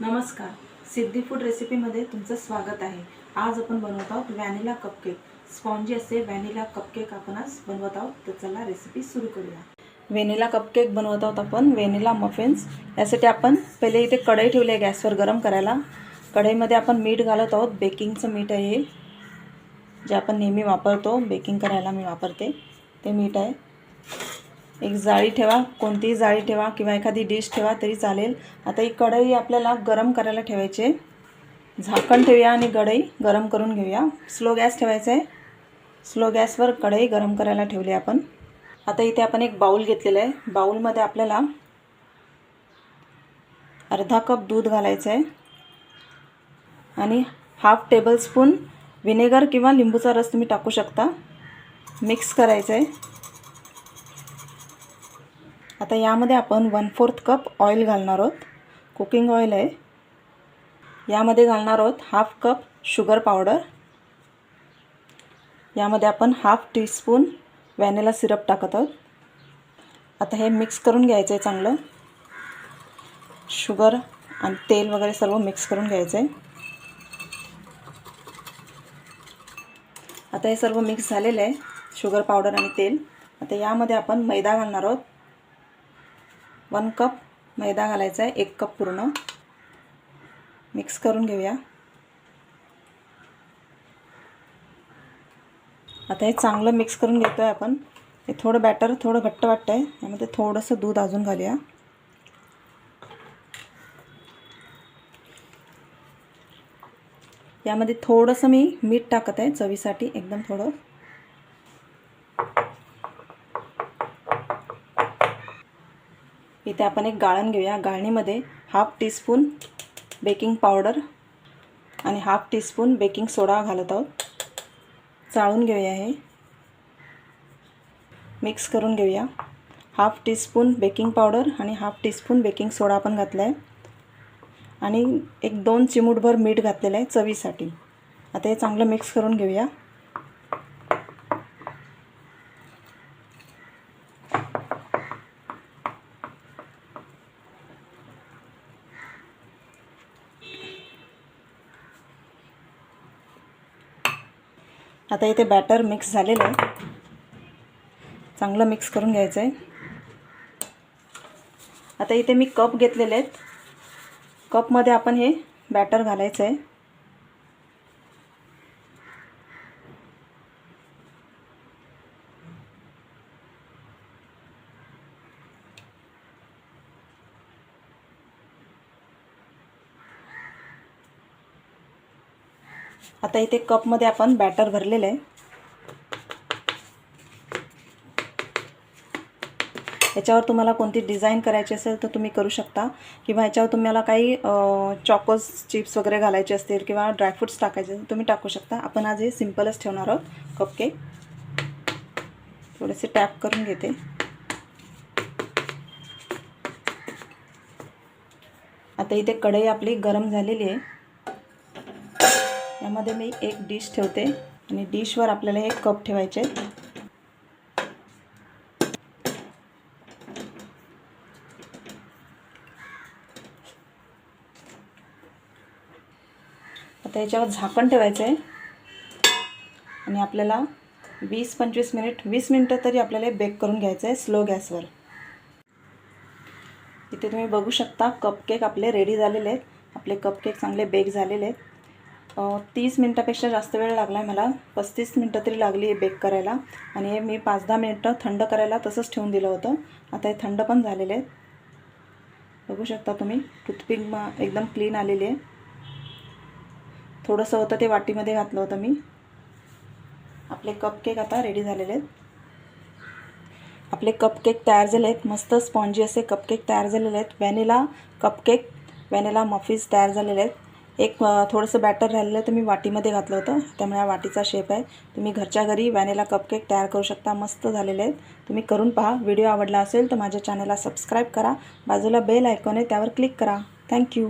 नमस्कार. सिद्धी फूड रेसिपीमध्ये तुमचं स्वागत आहे. आज आपण बनवत आहोत व्हॅनिला कपकेक स्पॉन्जी असे व्हॅनिला कपकेक आपण आज बनवत आहोत. तर चला रेसिपी सुरू करूया. व्हॅनिला कपकेक बनवत आहोत आपण. व्हॅनिला मफिन्स यासाठी आपण पहिले इथे कढई ठेवली आहे गॅसवर गरम करायला. कढईमध्ये आपण मीठ घालत आहोत. बेकिंगचं मीठ आहे हे. जे आपण नेहमी वापरतो. बेकिंग करायला मी वापरते. ते मीठ आहे. एक जाळी ठेवा कोणतीही जाळी ठेवा किंवा एखादी डिश ठेवा तरी चालेल. आता ही कढई आपल्याला गरम करायला ठेवायची आहे. झाकण ठेवूया आणि कढई गरम करून घेऊया. स्लो गॅस ठेवायचा आहे स्लो गॅसवर कढई गरम करायला ठेवली आपण. आता इथे आपण एक बाऊल घेतलेला आहे. बाऊलमध्ये आपल्याला अर्धा कप दूध घालायचं आहे आणि हाफ टेबलस्पून व्हिनेगर किंवा लिंबूचा रस तुम्ही टाकू शकता. मिक्स करायचं आहे आता यामध्ये आपण वन फोर्थ कप ऑइल घालणार आहोत. कुकिंग ऑइल आहे. यामध्ये घालणार आहोत हाफ कप शुगर पावडर यामध्ये आपण हाफ टीस्पून व्हॅनिला सिरप टाकत आहोत. आता हे मिक्स करून घ्यायचं आहे चांगलं. शुगर आणि तेल वगैरे सर्व मिक्स करून घ्यायचं आहे आता हे सर्व मिक्स झालेलं आहे. शुगर पावडर आणि तेल. आता यामध्ये आपण मैदा घालणार आहोत. वन कप मैदा घालायचा आहे एक कप पूर्ण. मिक्स करून घेऊया. आता हे चांगलं मिक्स करून घेतो आहे आपण. हे थोडं बॅटर थोडं घट्ट वाटतं आहे यामध्ये थोडंसं दूध अजून घालूया. यामध्ये थोडंसं मी मीठ टाकत आहे चवीसाठी एकदम थोडं. इथे आपण एक गाळण घेऊया. गाळणीमध्ये हाफ टीस्पून बेकिंग पावडर आणि हाफ टीस्पून बेकिंग सोडा घालत आहोत. चाळून घेऊया हे. मिक्स करून घेऊया. हाफ टीस्पून बेकिंग पावडर आणि हाफ टीस्पून बेकिंग सोडा आपण घातला आहे आणि एक दोन चिमूटभर मीठ घातलेलं आहे चवीसाठी. आता हे चांगलं मिक्स करून घेऊया. आता इथे बॅटर मिक्स झालेलं आहे. चांगलं मिक्स करून घ्यायचं आहे आता इथे मी कप घेतलेले आहेत. कपमध्ये आपण हे बॅटर घालायचं आहे आता इथे कपमध्ये आपण बॅटर भरलेलं आहे. याच्यावर तुम्हाला कोणती डिझाईन करायची असेल तर तुम्ही करू शकता. किंवा याच्यावर तुम्हाला काही चॉकोज चिप्स वगैरे घालायचे असतील किंवा ड्रायफ्रूट्स टाकायचे असतील तुम्ही टाकू शकता. आपण आज हे सिम्पलच ठेवणार आहोत कपकेक थोडेसे टॅप करून घेते. आता इथे कढई आपली गरम झालेली आहे. यामध्ये मी एक डिश ठेवते आणि डिशवर आपल्याला हे कप ठेवायचे आता याच्यावर झाकण ठेवायचं आहे. आणि आपल्याला वीस पंचवीस मिनिट वीस मिनटं तरी आपल्याला बेक करून घ्यायचं आहे स्लो गॅसवर इथे तुम्ही बघू शकता कपकेक आपले रेडी झालेले आहेत. आपले कपकेक चांगले बेक झालेले आहेत. तीस मिनटापेक्षा जास्त वेळ लागला आहे मला. पस्तीस मिनटं तरी लागली आहे बेक करायला. आणि हे मी पाच दहा मिनटं थंड करायला तसंच ठेवून दिलं होतं. आता हे थंड पण झालेले आहेत. बघू शकता तुम्ही टूथपिक एकदम क्लीन आलेली आहे. थोडंसं होतं ते वाटीमध्ये घातलं होतं मी. आपले कपकेक आता रेडी झालेले आहेत. आपले कपकेक तयार झाले आहेत. मस्त स्पॉन्जी असे कपकेक तयार झालेले आहेत. व्हॅनिला कपकेक व्हॅनिला मफीज तयार झालेले आहेत. एक थोडंसं बॅटर राहिलेलं तर मी वाटीमध्ये घातलं होतं. त्यामुळे हा वाटीचा शेप आहे. तुम्ही घरच्या घरी व्हॅनिला कपकेक तयार करू शकता. मस्त झालेले आहेत. तुम्ही करून पहा. व्हिडिओ आवडला असेल तर माझ्या चॅनलला सबस्क्राईब करा. बाजूला बेल ऐकून आहे त्यावर क्लिक करा. थँक्यू